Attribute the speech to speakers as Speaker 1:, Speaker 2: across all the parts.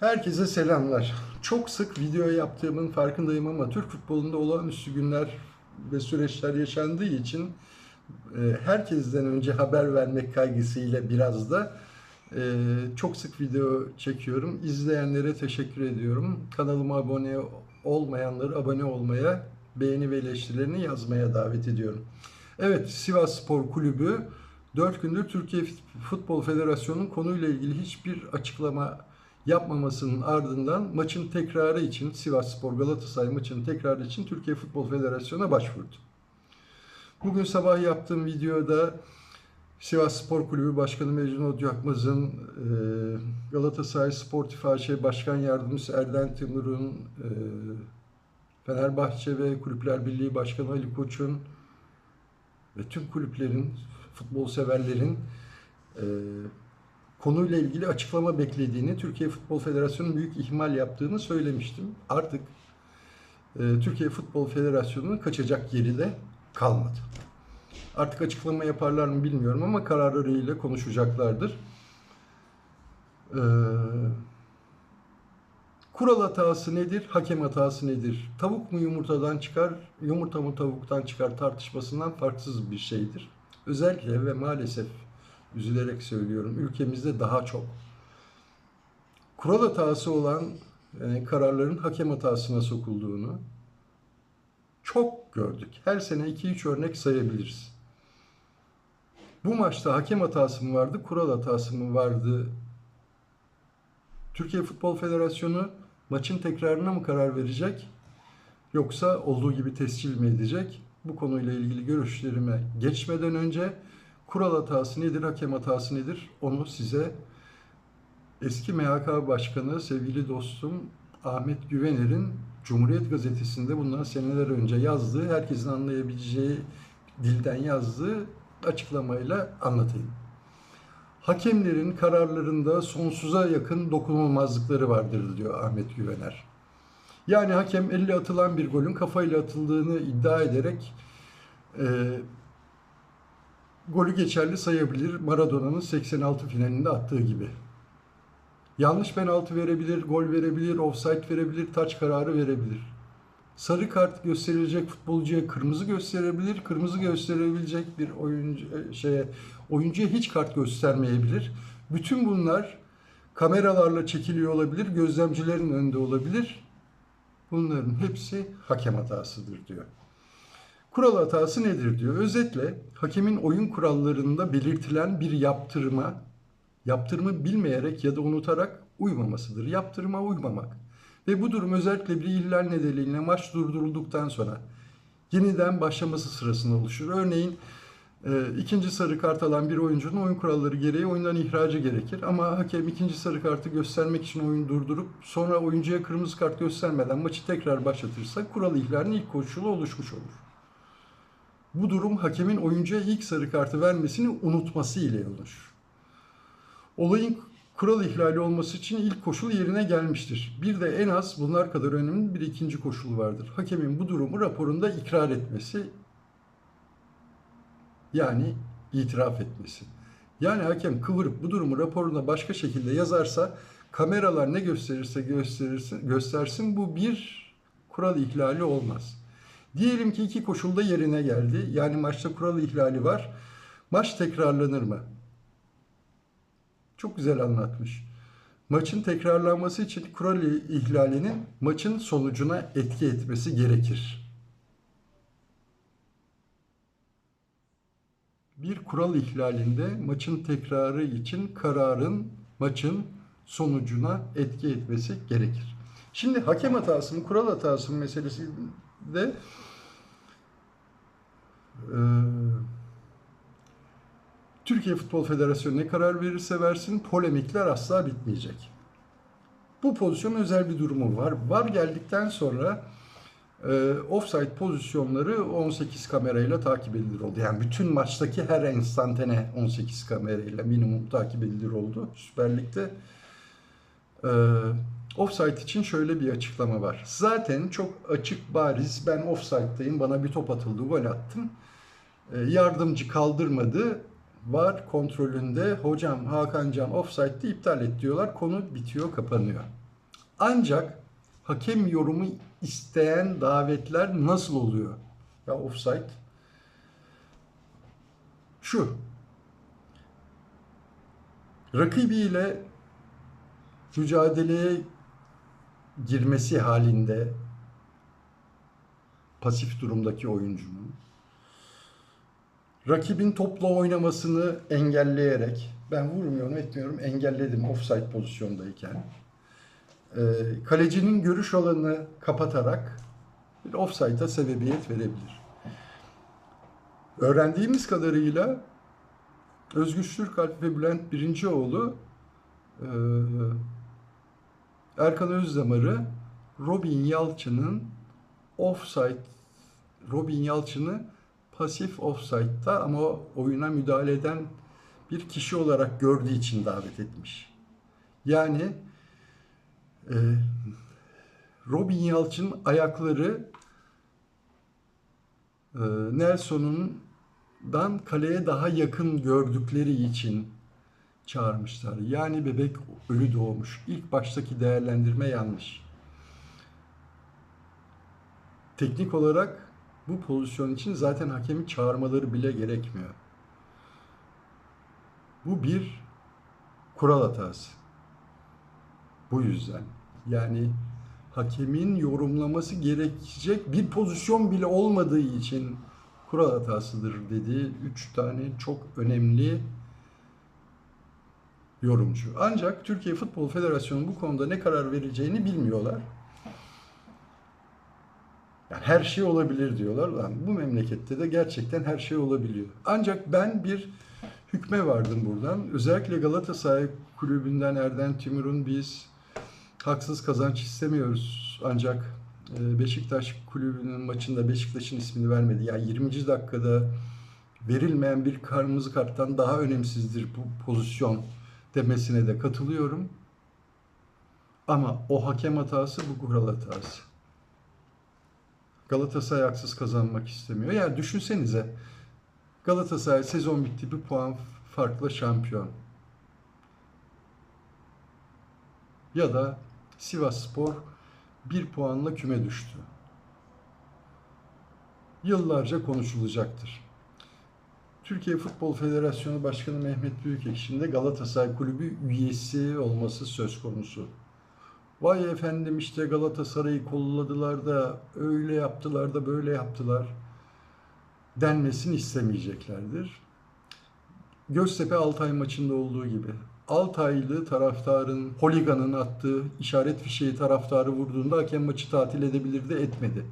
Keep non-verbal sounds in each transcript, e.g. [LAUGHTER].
Speaker 1: Herkese selamlar. Çok sık video yaptığımın farkındayım ama Türk futbolunda olağanüstü günler ve süreçler yaşandığı için e, herkesten önce haber vermek kaygısıyla biraz da e, çok sık video çekiyorum. İzleyenlere teşekkür ediyorum. Kanalıma abone olmayanları abone olmaya, beğeni ve eleştirilerini yazmaya davet ediyorum. Evet, Sivas Spor Kulübü 4 gündür Türkiye Futbol Federasyonu'nun konuyla ilgili hiçbir açıklama yapmamasının ardından maçın tekrarı için Sivas Spor Galatasaray maçının tekrarı için Türkiye Futbol Federasyonu'na başvurdu. Bugün sabah yaptığım videoda Sivas Spor Kulübü Başkanı Mecnun Odyakmaz'ın, e, Galatasaray Sportif AŞ Başkan Yardımcısı Erden Timur'un, e, Fenerbahçe ve Kulüpler Birliği Başkanı Ali Koç'un ve tüm kulüplerin, futbol severlerin e, konuyla ilgili açıklama beklediğini, Türkiye Futbol Federasyonu'nun büyük ihmal yaptığını söylemiştim. Artık e, Türkiye Futbol Federasyonu'nun kaçacak yeri de kalmadı. Artık açıklama yaparlar mı bilmiyorum ama kararlarıyla konuşacaklardır. Ee, kural hatası nedir? Hakem hatası nedir? Tavuk mu yumurtadan çıkar, yumurta mı tavuktan çıkar tartışmasından farksız bir şeydir. Özellikle ve maalesef üzülerek söylüyorum ülkemizde daha çok. Kural hatası olan e, kararların hakem hatasına sokulduğunu çok gördük. Her sene 2-3 örnek sayabiliriz. Bu maçta hakem hatası mı vardı, kural hatası mı vardı? Türkiye Futbol Federasyonu maçın tekrarına mı karar verecek? Yoksa olduğu gibi tescil mi edecek? Bu konuyla ilgili görüşlerime geçmeden önce kural hatası nedir, hakem hatası nedir? Onu size eski MHK Başkanı, sevgili dostum Ahmet Güvener'in Cumhuriyet Gazetesi'nde bundan seneler önce yazdığı, herkesin anlayabileceği dilden yazdığı açıklamayla anlatayım. Hakemlerin kararlarında sonsuza yakın dokunulmazlıkları vardır diyor Ahmet Güvener. Yani hakem elle atılan bir golün kafayla atıldığını iddia ederek e, golü geçerli sayabilir Maradona'nın 86 finalinde attığı gibi. Yanlış penaltı verebilir, gol verebilir, offside verebilir, taç kararı verebilir. Sarı kart gösterilecek futbolcuya kırmızı gösterebilir, kırmızı gösterebilecek bir oyuncu şeye oyuncuya hiç kart göstermeyebilir. Bütün bunlar kameralarla çekiliyor olabilir, gözlemcilerin önünde olabilir. Bunların hepsi hakem hatasıdır diyor. Kural hatası nedir diyor. Özetle hakemin oyun kurallarında belirtilen bir yaptırıma, yaptırımı bilmeyerek ya da unutarak uymamasıdır. Yaptırıma uymamak. Ve bu durum özellikle bir ihlal nedeniyle maç durdurulduktan sonra yeniden başlaması sırasında oluşur. Örneğin e, ikinci sarı kart alan bir oyuncunun oyun kuralları gereği oyundan ihracı gerekir. Ama hakem ikinci sarı kartı göstermek için oyunu durdurup sonra oyuncuya kırmızı kart göstermeden maçı tekrar başlatırsa kural ihlalinin ilk koşulu oluşmuş olur. Bu durum hakemin oyuncuya ilk sarı kartı vermesini unutması ile oluşur. Olayın kural ihlali olması için ilk koşul yerine gelmiştir. Bir de en az bunlar kadar önemli bir ikinci koşul vardır. Hakemin bu durumu raporunda ikrar etmesi yani itiraf etmesi. Yani hakem kıvırıp bu durumu raporuna başka şekilde yazarsa kameralar ne gösterirse gösterirsin, göstersin bu bir kural ihlali olmaz. Diyelim ki iki koşulda yerine geldi. Yani maçta kural ihlali var. Maç tekrarlanır mı? Çok güzel anlatmış. Maçın tekrarlanması için kural ihlalinin maçın sonucuna etki etmesi gerekir. Bir kural ihlalinde maçın tekrarı için kararın maçın sonucuna etki etmesi gerekir. Şimdi hakem hatası mı, kural hatası mı meselesi de Türkiye Futbol Federasyonu ne karar verirse versin polemikler asla bitmeyecek. Bu pozisyon özel bir durumu var. Var geldikten sonra e, offside pozisyonları 18 kamerayla takip edilir oldu. Yani bütün maçtaki her enstantane 18 kamerayla minimum takip edilir oldu. Süper Lig'de e, offside için şöyle bir açıklama var. Zaten çok açık bariz ben offside'dayım bana bir top atıldı gol attım. E, yardımcı kaldırmadı var kontrolünde hocam Hakan Can offside'de iptal et diyorlar. Konu bitiyor, kapanıyor. Ancak hakem yorumu isteyen davetler nasıl oluyor? Ya offside şu. Rakibiyle mücadeleye girmesi halinde pasif durumdaki oyuncunun rakibin topla oynamasını engelleyerek ben vurmuyorum etmiyorum engelledim offside pozisyondayken e, kalecinin görüş alanını kapatarak bir offside'a sebebiyet verebilir. Öğrendiğimiz kadarıyla Özgür Türkalp ve Bülent Birincioğlu e, Erkan Özdamar'ı Robin Yalçın'ın offside Robin Yalçın'ı pasif offside'da ama oyuna müdahale eden bir kişi olarak gördüğü için davet etmiş. Yani e, Robin Yalçın ayakları e, Nelson'undan kaleye daha yakın gördükleri için çağırmışlar. Yani bebek ölü doğmuş. İlk baştaki değerlendirme yanlış. Teknik olarak bu pozisyon için zaten hakemi çağırmaları bile gerekmiyor. Bu bir kural hatası. Bu yüzden. Yani hakemin yorumlaması gerekecek bir pozisyon bile olmadığı için kural hatasıdır dedi. Üç tane çok önemli yorumcu. Ancak Türkiye Futbol Federasyonu bu konuda ne karar vereceğini bilmiyorlar. Yani her şey olabilir diyorlar. Lan bu memlekette de gerçekten her şey olabiliyor. Ancak ben bir hükme vardım buradan. Özellikle Galatasaray kulübünden Erden Timur'un biz haksız kazanç istemiyoruz. Ancak e, Beşiktaş kulübünün maçında Beşiktaş'ın ismini vermedi. Yani 20. dakikada verilmeyen bir kırmızı karttan daha önemsizdir bu pozisyon demesine de katılıyorum. Ama o hakem hatası bu kural hatası. Galatasaray haksız kazanmak istemiyor. Yani düşünsenize Galatasaray sezon bitti bir puan farklı şampiyon. Ya da Sivas Spor bir puanla küme düştü. Yıllarca konuşulacaktır. Türkiye Futbol Federasyonu Başkanı Mehmet Büyükekşi'nin de Galatasaray Kulübü üyesi olması söz konusu. Vay efendim işte Galatasaray'ı kolladılar da öyle yaptılar da böyle yaptılar denmesini istemeyeceklerdir. Göztepe Altay maçında olduğu gibi Altaylı taraftarın, holiganın attığı işaret fişeği taraftarı vurduğunda hakem maçı tatil edebilirdi, etmedi.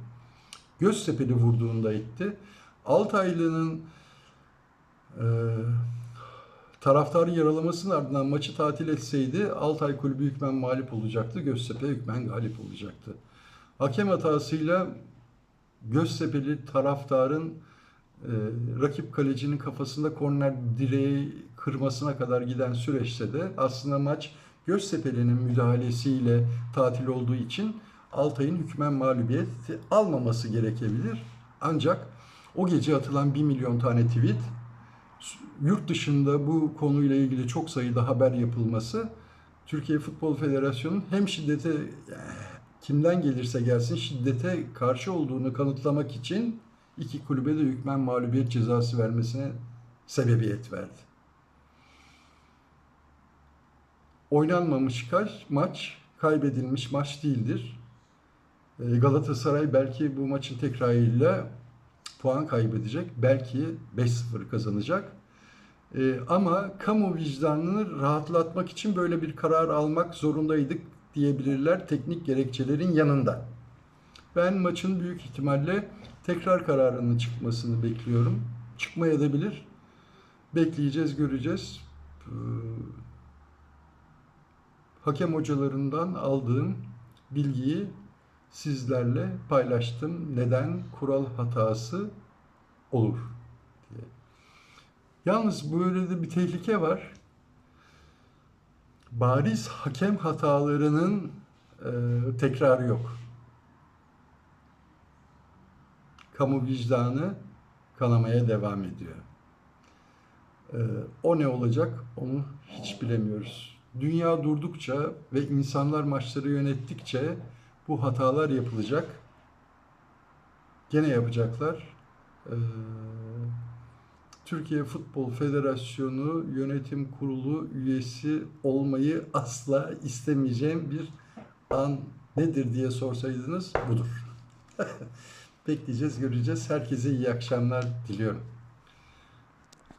Speaker 1: Göztepe'li vurduğunda etti. Altaylı'nın e, taraftarı yaralamasının ardından maçı tatil etseydi Altay Kulübü hükmen mağlup olacaktı. Göztepe hükmen galip olacaktı. Hakem hatasıyla Göztepe'li taraftarın e, rakip kalecinin kafasında korner direği kırmasına kadar giden süreçte de aslında maç Göztepe'linin müdahalesiyle tatil olduğu için Altay'ın hükmen mağlubiyeti almaması gerekebilir. Ancak o gece atılan 1 milyon tane tweet yurt dışında bu konuyla ilgili çok sayıda haber yapılması Türkiye Futbol Federasyonu'nun hem şiddete kimden gelirse gelsin şiddete karşı olduğunu kanıtlamak için iki kulübe de hükmen mağlubiyet cezası vermesine sebebiyet verdi. Oynanmamış kaç maç kaybedilmiş maç değildir. Ee, Galatasaray belki bu maçın tekrarıyla puan kaybedecek. Belki 5-0 kazanacak. Ee, ama kamu vicdanını rahatlatmak için böyle bir karar almak zorundaydık diyebilirler teknik gerekçelerin yanında. Ben maçın büyük ihtimalle tekrar kararının çıkmasını bekliyorum. Çıkmaya da bilir. Bekleyeceğiz, göreceğiz. Ee, hakem hocalarından aldığım bilgiyi sizlerle paylaştım. Neden kural hatası olur diye. Yalnız böyle de bir tehlike var. Bariz hakem hatalarının e, tekrarı yok. Kamu vicdanı kanamaya devam ediyor. E, o ne olacak onu hiç bilemiyoruz. dünya durdukça ve insanlar maçları yönettikçe bu hatalar yapılacak. Gene yapacaklar. Ee, Türkiye Futbol Federasyonu Yönetim Kurulu üyesi olmayı asla istemeyeceğim bir an nedir diye sorsaydınız budur. [LAUGHS] Bekleyeceğiz, göreceğiz. Herkese iyi akşamlar diliyorum.